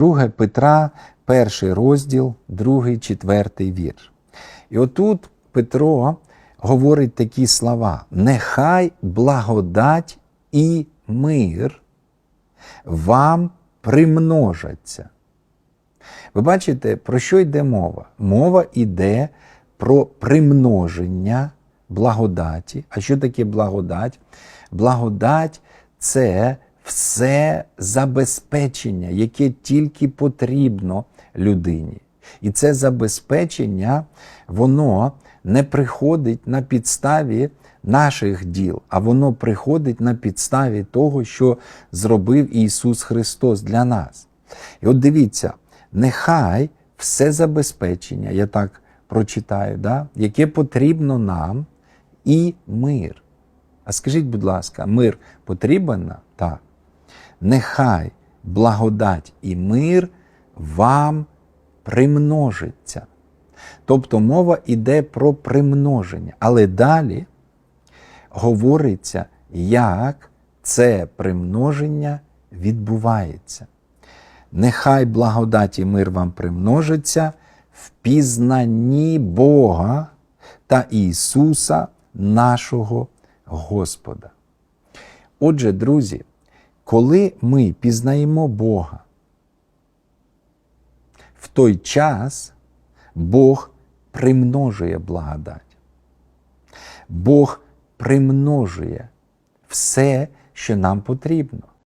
2 Петра, перший розділ, другий, четвертий вірш. І отут Петро говорить такі слова: нехай благодать і мир вам примножаться. Ви бачите, про що йде мова? Мова йде про примноження благодаті. А що таке благодать? Благодать це все забезпечення, яке тільки потрібно людині. І це забезпечення, воно не приходить на підставі наших діл, а воно приходить на підставі того, що зробив Ісус Христос для нас. І от дивіться, нехай все забезпечення, я так прочитаю, да, яке потрібно нам, і мир. А скажіть, будь ласка, мир потрібен? Так. Нехай благодать і мир вам примножиться. Тобто мова йде про примноження. Але далі говориться, як це примноження відбувається. Нехай благодать і мир вам примножиться в пізнанні Бога та Ісуса нашого Господа. Отже, друзі, коли ми пізнаємо Бога, в той час Бог примножує благодать. Бог примножує все, що нам потрібно.